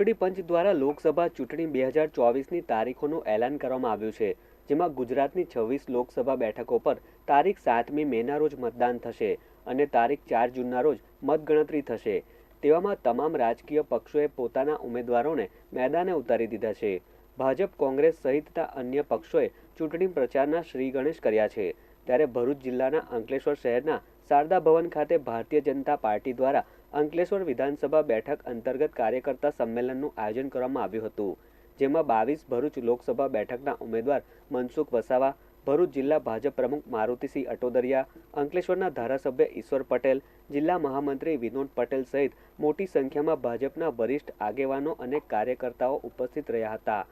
ચૂંટણી પંચ દ્વારા લોકસભા ચૂંટણી બે હજાર ચોવીસની તારીખોનું એલાન કરવામાં આવ્યું છે, જેમાં ગુજરાતની છવ્વીસ લોકસભા બેઠકો પર તારીખ સાતમી મેના રોજ મતદાન થશે અને તારીખ ચાર જૂનના રોજ મતગણતરી થશે. તેવામાં તમામ રાજકીય પક્ષોએ પોતાના ઉમેદવારોને મેદાને ઉતારી દીધા છે. ભાજપ, કોંગ્રેસ સહિતના અન્ય પક્ષોએ ચૂંટણી પ્રચારના શ્રી ગણેશ કર્યા છે. ત્યારે ભરૂચ જિલ્લાના અંકલેશ્વર શહેરના શારદા ભવન ખાતે ભારતીય જનતા પાર્ટી દ્વારા અંકલેશ્વર વિધાનસભા બેઠક અંતર્ગત કાર્યકર્તા સંમેલનનું આયોજન કરવામાં આવ્યું હતું, જેમાં બાવીસ ભરૂચ લોકસભા બેઠકના ઉમેદવાર મનસુખ વસાવા, ભરૂચ જિલ્લા ભાજપ પ્રમુખ મારુતિસિંહ અટોદરિયા, અંકલેશ્વરના ધારાસભ્ય ઈશ્વર પટેલ, જિલ્લા મહામંત્રી વિનોદ પટેલ સહિત મોટી સંખ્યામાં ભાજપના વરિષ્ઠ આગેવાનો અને કાર્યકર્તાઓ ઉપસ્થિત રહ્યા હતા.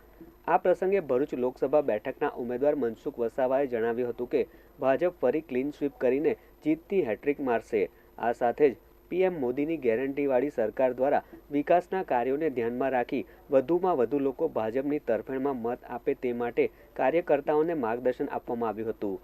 આ પ્રસંગે ભરૂચ લોકસભા બેઠકના ઉમેદવાર મનસુખ વસાવાએ જણાવ્યું હતું કે, ભાજપ ફરી ક્લીન સ્વીપ કરીને જીતથી હેટ્રિક મારશે. આ સાથે જ પીએમ મોદીની ગેરંટીવાળી સરકાર દ્વારા વિકાસના કાર્યોને ધ્યાનમાં રાખી વધુમાં વધુ લોકો ભાજપની તરફેણમાં મત આપે તે માટે કાર્યકર્તાઓને માર્ગદર્શન આપવામાં આવ્યું હતું.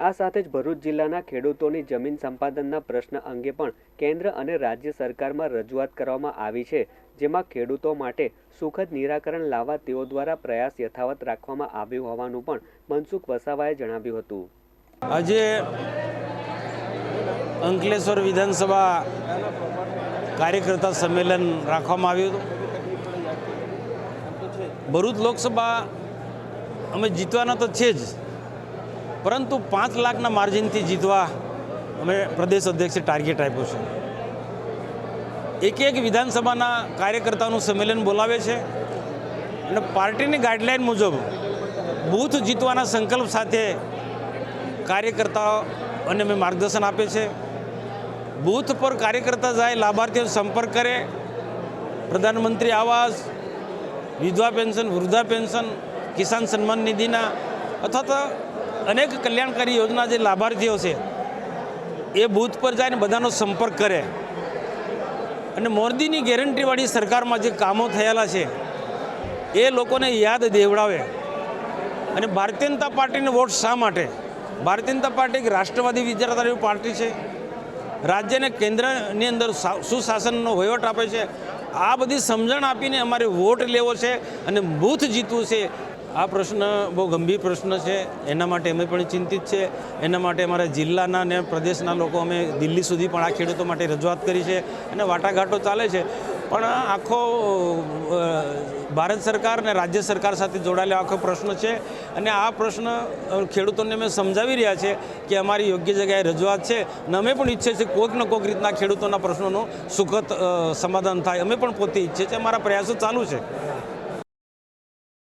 આ સાથે જ ભરૂચ જિલ્લાના ખેડૂતોની જમીન સંપાદનના પ્રશ્ન અંગે પણ કેન્દ્ર અને રાજ્ય સરકારમાં રજૂઆત કરવામાં આવી છે, જેમાં ખેડૂતો માટે સુખદ નિરાકરણ લાવવા તેઓ દ્વારા પ્રયાસ યથાવત રાખવામાં આવ્યો હોવાનું પણ મનસુખ વસાવાએ જણાવ્યું હતું. આજે અંકલેશ્વર વિધાનસભા કાર્યકર્તા સંમેલન રાખવામાં આવ્યું હતું. ભરૂચ લોકસભા અમે જીતવાના તો છે જ, પરંતુ પાંચ લાખના માર્જિનથી જીતવા અમે પ્રદેશ અધ્યક્ષે ટાર્ગેટ આપ્યો છે. એક એક વિધાનસભાના કાર્યકર્તાઓનું સંમેલન બોલાવે છે અને પાર્ટીની ગાઈડલાઇન મુજબ બૂથ જીતવાના સંકલ્પ સાથે કાર્યકર્તાઓ અને અમે માર્ગદર્શન આપે છે. બૂથ પર કાર્યકર્તા જાય, લાભાર્થીઓ સંપર્ક કરે. પ્રધાનમંત્રી આવાસ, વિધવા પેન્શન, વૃદ્ધા પેન્શન, કિસાન સન્માન નિધિના, અથવા તો અનેક કલ્યાણકારી યોજના જે લાભાર્થીઓ છે, એ બૂથ પર જાય ને બધાનો સંપર્ક કરે. અને મોદીની ગેરંટીવાળી સરકારમાં જે કામો થયેલા છે, એ લોકોને યાદ દેવડાવે. અને ભારતીય જનતા પાર્ટીને વોટ શા માટે? ભારતીય જનતા પાર્ટી એક રાષ્ટ્રવાદી વિચારધારાની પાર્ટી છે. રાજ્યને કેન્દ્રની અંદર સુશાસનનો વહીવટ આપે છે. આ બધી સમજણ આપીને અમારે વોટ લેવો છે અને બૂથ જીતવું છે. આ પ્રશ્ન બહુ ગંભીર પ્રશ્ન છે. એના માટે અમે પણ ચિંતિત છે. એના માટે અમારા જિલ્લાના ને પ્રદેશના લોકો અમે દિલ્હી સુધી પણ આ ખેડૂતો માટે રજૂઆત કરી છે અને વાટાઘાટો ચાલે છે. પણ આખો ભારત સરકાર અને રાજ્ય સરકાર સાથે જોડાયેલો આખો પ્રશ્ન છે. અને આ પ્રશ્ન ખેડૂતોને અમે સમજાવી રહ્યા છે કે અમારી યોગ્ય જગ્યાએ રજૂઆત છે. અને અમે પણ ઈચ્છીએ છીએ કોઈક ને કોઈક રીતના ખેડૂતોના પ્રશ્નોનું સુખદ સમાધાન થાય. અમે પણ પોતે ઈચ્છીએ છીએ અમારા પ્રયાસો ચાલુ છે.